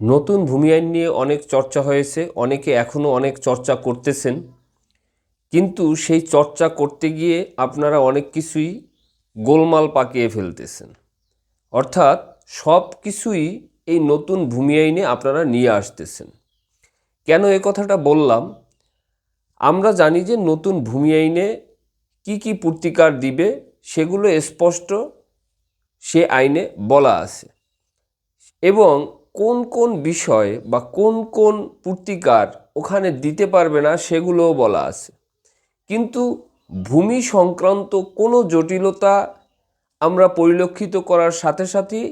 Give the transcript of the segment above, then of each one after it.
নতুন ভূমি আইন নিয়ে অনেক চর্চা হয়েছে, অনেকে এখনও অনেক চর্চা করতেছেন। কিন্তু সেই চর্চা করতে গিয়ে আপনারা অনেক কিছুই গোলমাল পাকিয়ে ফেলতেছেন। অর্থাৎ সব কিছুই এই নতুন ভূমি আইনে আপনারা নিয়ে আসতেছেন। কেন এ কথাটা বললাম? আমরা জানি যে নতুন ভূমি আইনে কি কি পূর্তিকার দিবে সেগুলো স্পষ্ট সে আইনে বলা আছে। এবং কোন কোন বিষয় বা কোন কোন পূর্তিকার ওখানে দিতে পারবে না সেগুলোও বলা আছে। কিন্তু ভূমি সংক্রান্ত কোনো জটিলতা আমরা পরিলক্ষিত করার সাথে সাথেই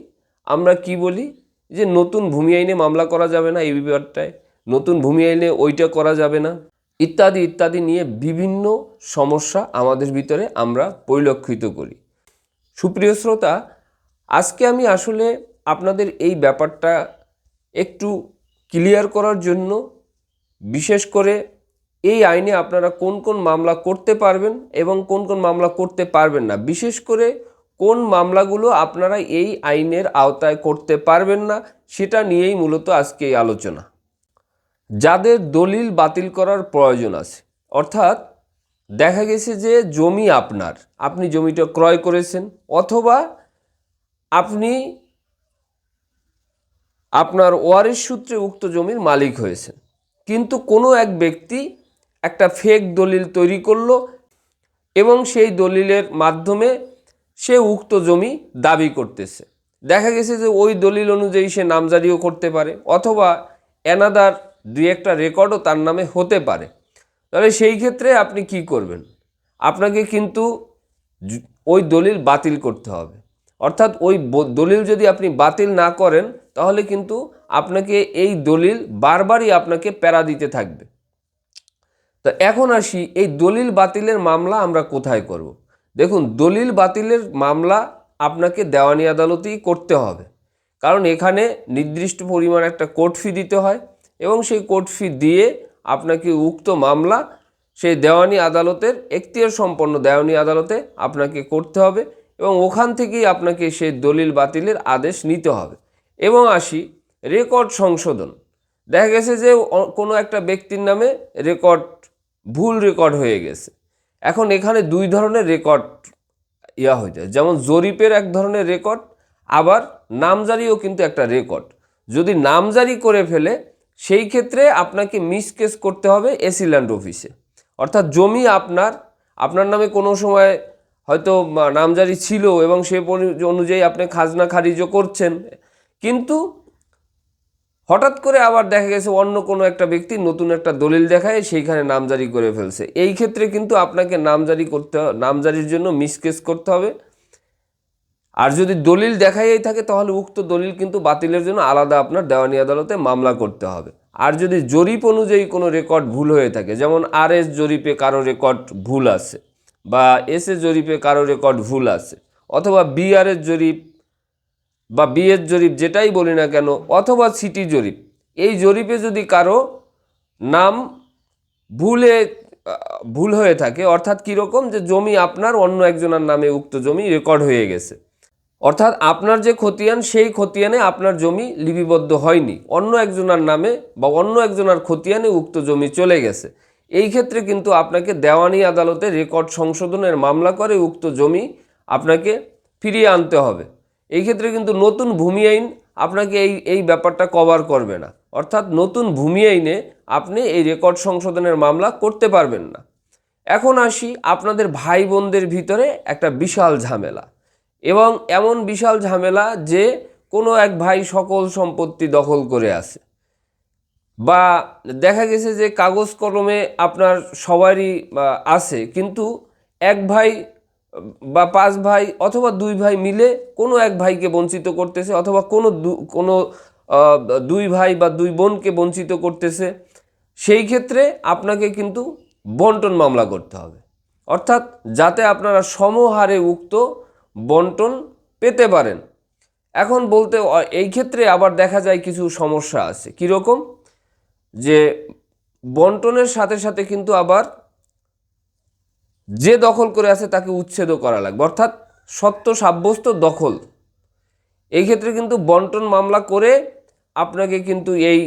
আমরা কি বলি? যে নতুন ভূমি আইনে মামলা করা যাবে না এই ব্যাপারটায়, নতুন ভূমি আইনে ওইটা করা যাবে না, ইত্যাদি ইত্যাদি নিয়ে বিভিন্ন সমস্যা আমাদের ভিতরে আমরা পরিলক্ষিত করি। সুপ্রিয় শ্রোতা, আজকে আমি আসলে আপনাদের এই ব্যাপারটা একটু ক্লিয়ার করার জন্য বিশেষ করে এই আইনে আপনারা কোন কোন মামলা করতে পারবেন এবং কোন কোন মামলা করতে পারবেন না। বিশেষ করে কোন মামলাগুলো আপনারা এই আইনের আওতায় করতে পারবেন না, সেটা নিয়েই মূলত আজকে এই আলোচনা। যাদের দলিল বাতিল করার প্রয়োজন আছে, অর্থাৎ দেখা গেছে যে জমি আপনার, আপনি জমিটা ক্রয় করেছেন, অথবা আপনি আপনার ওয়ারিশ সূত্রে উক্ত জমির মালিক হয়েছেন। কিন্তু কোনো এক ব্যক্তি একটা ফেক দলিল তৈরি করল এবং সেই দলিলের মাধ্যমে সে উক্ত জমি দাবি করতেছে। দেখা গেছে যে ওই দলিল অনুযায়ী সে নামজারিও করতে পারে অথবা এনাদার দুই একটা রেকর্ডও তার নামে হতে পারে। তাহলে সেই ক্ষেত্রে আপনি কি করবেন? আপনাকে কিন্তু ওই দলিল বাতিল করতে হবে। অর্থাৎ ওই দলিল যদি আপনি বাতিল না করেন তাহলে কিন্তু আপনাকে এই দলিল বারবারই আপনাকে প্যারা দিতে থাকবে। তো এখন আসি, এই দলিল বাতিলের মামলা আমরা কোথায় করব। দেখুন, দলিল বাতিলের মামলা আপনাকে দেওয়ানি আদালতেই করতে হবে। কারণ এখানে নির্দিষ্ট পরিমাণ একটা কোর্ট ফি দিতে হয় এবং সেই কোর্ট ফি দিয়ে আপনাকে উক্ত মামলা সেই দেওয়ানি আদালতের এখতিয়ার সম্পন্ন দেওয়ানি আদালতে আপনাকে করতে হবে এবং ওখান থেকেই আপনাকে সেই দলিল বাতিলের আদেশ নিতে হবে। এবং আসি রেকর্ড সংশোধন। দেখা গেছে যে কোনো একটা ব্যক্তির নামে রেকর্ড, ভুল রেকর্ড হয়ে গেছে। এখন এখানে দুই ধরনের রেকর্ড ইয়া হয়ে যায়। যেমন জরিপের এক ধরনের রেকর্ড, আবার নামজারিও কিন্তু একটা রেকর্ড। যদি নামজারি করে ফেলে, সেই ক্ষেত্রে আপনাকে মিসকেস করতে হবে এসিল্যান্ড অফিসে। অর্থাৎ জমি আপনার আপনার নামে কোনো সময় হয়তো নামজারি ছিল এবং সে অনুযায়ী আপনি খাজনা খারিজও করছেন। কিন্তু হঠাৎ করে আবার দেখা গেছে অন্য কোনো একটা ব্যক্তি নতুন একটা দলিল দেখায়, সেইখানে নামজারি করে ফেলছে। এই ক্ষেত্রে কিন্তু আপনাকে নামজারি করতে নামজারির জন্য মিসকেস করতে হবে। আর যদি দলিল দেখাই থাকে, তাহলে উক্ত দলিল কিন্তু বাতিলের জন্য আলাদা আপনার দেওয়ানি আদালতে মামলা করতে হবে। আর যদি জরিপ অনুযায়ী কোনো রেকর্ড ভুল হয়ে থাকে, যেমন আর এস জরিপে কারও রেকর্ড ভুল আছে বা এস এ জরিপে কারও রেকর্ড ভুল আছে, অথবা বিআরএস জরিপ বা বিয়ের জরিপ যেটাই বলি না কেন, অথবা সিটি জরিপ, এই জরিপে যদি কারও নাম ভুলে, ভুল হয়ে থাকে, অর্থাৎ কীরকম যে জমি আপনার অন্য একজনের নামে উক্ত জমি রেকর্ড হয়ে গেছে, অর্থাৎ আপনার যে খতিয়ান, সেই খতিয়ানে আপনার জমি লিপিবদ্ধ হয়নি, অন্য একজনের নামে বা অন্য একজনের খতিয়ানে উক্ত জমি চলে গেছে, এই ক্ষেত্রে কিন্তু আপনাকে দেওয়ানি আদালতে রেকর্ড সংশোধনের মামলা করে উক্ত জমি আপনাকে ফিরিয়ে আনতে হবে। এই ক্ষেত্রে কিন্তু নতুন ভূমি আইন আপনাকে এই এই ব্যাপারটা কভার করবে না। অর্থাৎ নতুন ভূমি আইনে আপনি এই রেকর্ড সংশোধনের মামলা করতে পারবেন না। এখন আসি আপনাদের ভাই বোনদের ভিতরে একটা বিশাল ঝামেলা। এবং এমন বিশাল ঝামেলা যে কোনো এক ভাই সকল সম্পত্তি দখল করে আছে। বা দেখা গেছে যে কাগজ কলমে আপনার সবারই আছে। কিন্তু এক ভাই বা পাঁচ ভাই অথবা দুই ভাই মিলে কোনো এক ভাইকে বঞ্চিত করতেছে অথবা কোনো কোনো দুই ভাই বা দুই বোনকে বঞ্চিত করতেছে, সেই ক্ষেত্রে আপনাকে কিন্তু বন্টন মামলা করতে হবে। অর্থাৎ যাতে আপনারা সমহারে উক্ত বন্টন পেতে পারেন। এখন বলতে এই ক্ষেত্রে আবার দেখা যায় কিছু সমস্যা আছে। কীরকম? যে বন্টনের সাথে সাথে কিন্তু আবার যে দখল করে আছে তাকে উচ্ছেদও করা লাগবে। অর্থাৎ সত্য সাব্যস্ত দখল। এই ক্ষেত্রে কিন্তু বন্টন মামলা করে আপনাকে কিন্তু এই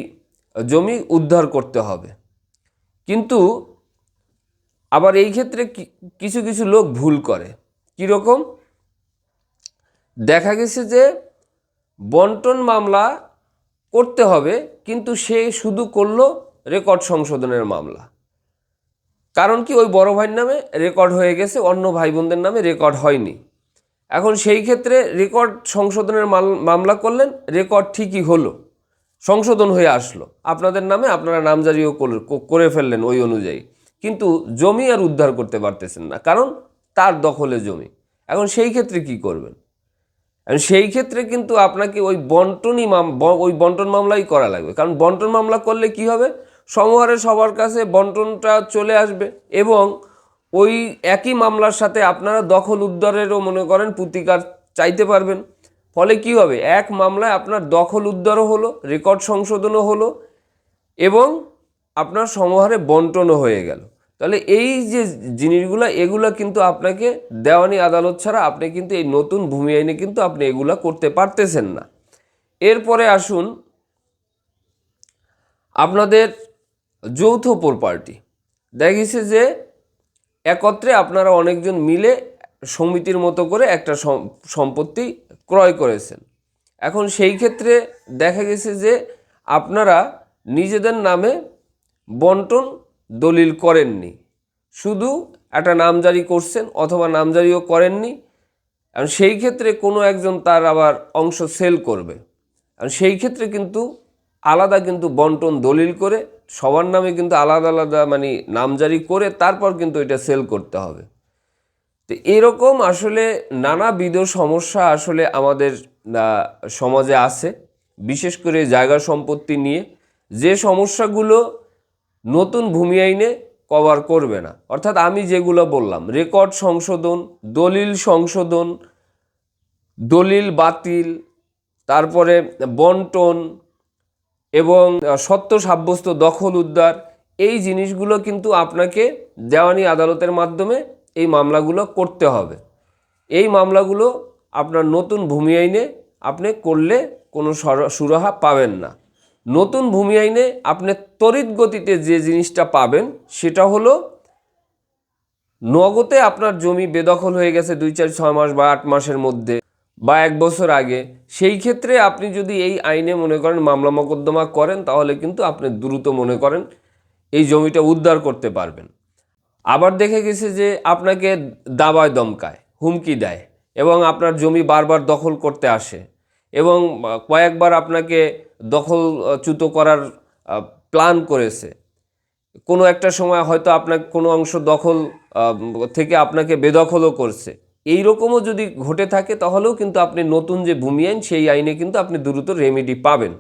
জমি উদ্ধার করতে হবে। কিন্তু আবার এই ক্ষেত্রে কিছু কিছু লোক ভুল করে। কীরকম? দেখা গেছে যে বন্টন মামলা করতে হবে, কিন্তু সে শুধু করল রেকর্ড সংশোধনের মামলা। কারণ কি ওই বড় ভাইয়ের নামে রেকর্ড হয়ে গেছে, অন্য ভাই বোনদের নামে রেকর্ড হয়নি। এখন সেই ক্ষেত্রে রেকর্ড সংশোধনের মাল- মামলা করলেন, রেকর্ড ঠিকই হলো, সংশোধন হয়ে আসলো। আপনাদের নামে আপনারা নামজারিও করে ফেললেন ওই অনুযায়ী। কিন্তু জমি আর উদ্ধার করতে পারতেছেন না, কারণ তার দখলে জমি। এখন সেই ক্ষেত্রে কি করবেন? সেই ক্ষেত্রে কিন্তু আপনাকে ওই বন্টনই মাম ওই বন্টন মামলাই করা লাগবে। কারণ বন্টন মামলা করলে কি হবে? সমহারে সবার কাছে বন্টনটা চলে আসবে এবং ওই একই মামলার সাথে আপনারা দখল উদ্ধারেরও মনে করেন প্রতিকার চাইতে পারবেন। ফলে কি হবে? এক মামলায় আপনার দখল উদ্ধারও হলো, রেকর্ড সংশোধনও হলো এবং আপনার সমহারে বন্টনও হয়ে গেল। তাহলে এই যে জিনিসগুলো, এগুলো কিন্তু আপনাকে দেওয়ানি আদালত ছাড়া আপনি কিন্তু এই নতুন ভূমি আইনে কিন্তু আপনি এগুলা করতে পারতেছেন না। এরপরে আসুন আপনাদের যৌথ প্রপার্টি দেখা গেছে যে একত্রে আপনারা অনেকজন মিলে সমিতির মতো করে একটা সম্পত্তি ক্রয় করেছেন। এখন সেই ক্ষেত্রে দেখা গেছে যে আপনারা নিজেদের নামে বন্টন দলিল করেননি। শুধু একটা নামজারি করছেন অথবা নামজারিও করেননি। আর সেই ক্ষেত্রে কোনো একজন তার আবার অংশ সেল করবে। আর সেই ক্ষেত্রে কিন্তু আলাদা কিন্তু বন্টন দলিল করে সবার নামে কিন্তু আলাদা আলাদা মানে নামজারি করে তারপর কিন্তু এটা সেল করতে হবে। তো এরকম আসলে নানাবিধ সমস্যা আসলে আমাদের সমাজে আছে। বিশেষ করে জায়গা সম্পত্তি নিয়ে যে সমস্যাগুলো নতুন ভূমি আইনে কভার করবে না। অর্থাৎ আমি যেগুলো বললাম রেকর্ড সংশোধন, দলিল সংশোধন, দলিল বাতিল, তারপরে বন্টন এবং সত্য সাব্যস্ত দখল উদ্ধার, এই জিনিসগুলো কিন্তু আপনাকে দেওয়ানি আদালতের মাধ্যমে এই মামলাগুলো করতে হবে। এই মামলাগুলো আপনার নতুন ভূমি আইনে আপনি করলে কোনো সর- সুরাহা পাবেন না। নতুন ভূমি আইনে আপনি তড়িৎ গতিতে যে জিনিসটা পাবেন, সেটা হলো নগদে আপনার জমি বেদখল হয়ে গেছে দুই চার, ছয় মাস বা আট মাসের মধ্যে। বা এক বছর আগে, সেই ক্ষেত্রে আপনি যদি এই আইনে মনে করেন মামলা মোকদ্দমা করেন, তাহলে কিন্তু আপনি দ্রুত মনে করেন এই জমিটা উদ্ধার করতে পারবেন। আবার দেখে গেছে যে আপনাকে দাবায় দমকায়, হুমকি দেয় এবং আপনার জমি বারবার দখল করতে আসে এবং কয়েকবার আপনাকে দখলচ্যুত করার প্ল্যান করেছে। কোনো একটা সময় হয়তো আপনার কোনো অংশ দখল থেকে আপনাকে বেদখলও করছে। এই রকমও যদি ঘটে থাকে, তাহলেও কিন্তু আপনি নতুন যে ভূমি আইন, সেই আইনে কিন্তু আপনি দ্রুত রেমেডি পাবেন।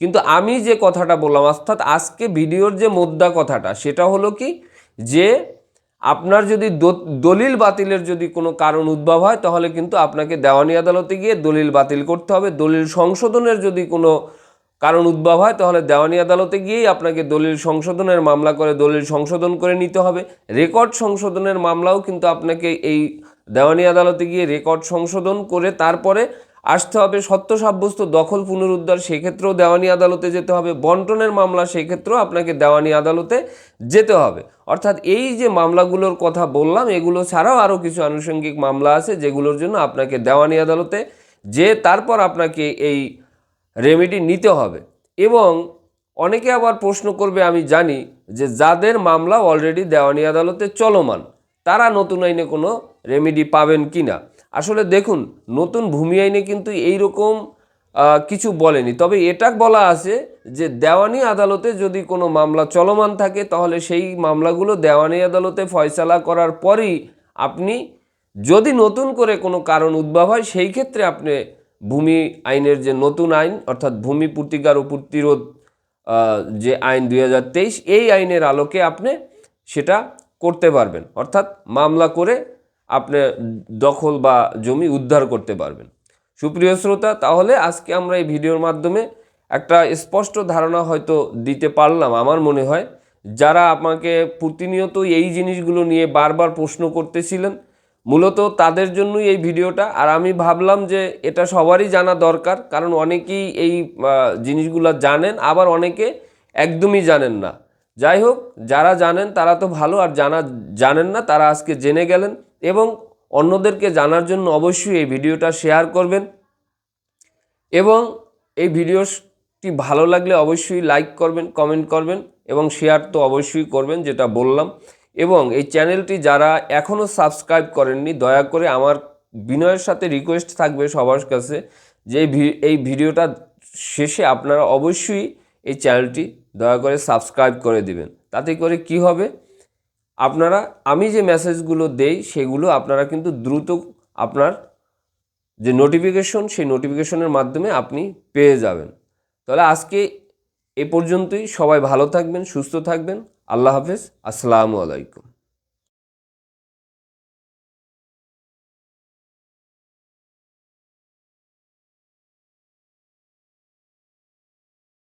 কিন্তু আমি যে কথাটা বললাম, অর্থাৎ আজকে ভিডিওর যে মোদ্দা কথাটা, সেটা হলো কি যে আপনার যদি দলিল বাতিলের যদি কোনো কারণ উদ্ভব হয়, তাহলে কিন্তু আপনাকে দেওয়ানি আদালতে গিয়ে দলিল বাতিল করতে হবে। দলিল সংশোধনের যদি কোনো কারণ উদ্ভব হয়, তাহলে দেওয়ানি আদালতে গিয়েই আপনাকে দলিল সংশোধনের মামলা করে দলিল সংশোধন করে নিতে হবে। রেকর্ড সংশোধনের মামলাও কিন্তু আপনাকে এই দেওয়ানি আদালতে গিয়ে রেকর্ড সংশোধন করে তারপরে আসতে হবে সত্য সাব্যস্ত দখল পুনরুদ্ধার, সেক্ষেত্রেও দেওয়ানি আদালতে যেতে হবে। বন্টনের মামলা, সেক্ষেত্রেও আপনাকে দেওয়ানি আদালতে যেতে হবে। অর্থাৎ এই যে মামলাগুলোর কথা বললাম, এগুলো ছাড়াও আরও কিছু আনুষঙ্গিক মামলা আছে, যেগুলোর জন্য আপনাকে দেওয়ানি আদালতে যে তারপর আপনাকে এই রেমেডি নিতে হবে। এবং অনেকে আবার প্রশ্ন করবে, আমি জানি যে যাদের মামলা অলরেডি দেওয়ানি আদালতে চলমান, তারা নতুন আইনে কোনো রেমেডি পাবেন কি না আসলে দেখুন, নতুন ভূমি আইনে কিন্তু এই রকম কিছু বলেনি। তবে এটা বলা আছে যে দেওয়ানি আদালতে যদি কোনো মামলা চলমান থাকে, তাহলে সেই মামলাগুলো দেওয়ানি আদালতে ফয়সালা করার পরই আপনি যদি নতুন করে কোনো কারণ উদ্ভব হয়, সেই ক্ষেত্রে আপনি ভূমি আইনের যে নতুন আইন, অর্থাৎ ভূমি প্রতিকার ও প্রতিরোধ যে আইন দুই হাজার তেইশ, এই আইনের আলোকে আপনি সেটা করতে পারবেন। অর্থাৎ মামলা করে আপনি দখল বা জমি উদ্ধার করতে পারবেন। সুপ্রিয় শ্রোতা, তাহলে আজকে আমরা এই ভিডিওর মাধ্যমে একটা স্পষ্ট ধারণা হয়তো দিতে পারলাম আমার মনে হয়। যারা আমাকে প্রতিনিয়ত এই জিনিসগুলো নিয়ে বারবার প্রশ্ন করতেছিলেন, মূলত তাদের জন্যই এই ভিডিওটা। আর আমি ভাবলাম যে এটা সবারই জানা দরকার, কারণ অনেকেই এই জিনিসগুলো জানেন, আবার অনেকে একদমই জানেন না। যাই হোক, যারা জানেন তারা তো ভালো, আর জানা, জানেন না, তারা আজকে জেনে গেলেন। এবং অন্যদেরকে জানার জন্য অবশ্যই এই ভিডিওটা শেয়ার করবেন। এবং এই ভিডিওটি ভালো লাগলে অবশ্যই লাইক করবেন, কমেন্ট করবেন এবং শেয়ার তো অবশ্যই করবেন, যেটা বললাম। এবং এই চ্যানেলটি যারা এখনও সাবস্ক্রাইব করেননি, দয়া করে আমার বিনয়ের সাথে রিকোয়েস্ট থাকবে সবার কাছে যে এই ভিডিওটা শেষে আপনারা অবশ্যই এই চ্যানেলটি দয়া করে সাবস্ক্রাইব করে দিবেন। তাতে করে কি হবে? আপনারা, আমি যে মেসেজগুলো দেই, সেগুলো আপনারা কিন্তু দ্রুত আপনার যে নোটিফিকেশন সেই নোটিফিকেশনের মাধ্যমে আপনি পেয়ে যাবেন। তাহলে আজকে এ পর্যন্তই। সবাই ভালো থাকবেন, সুস্থ থাকবেন। আল্লাহ হাফেজ। আসসালামু আলাইকুম।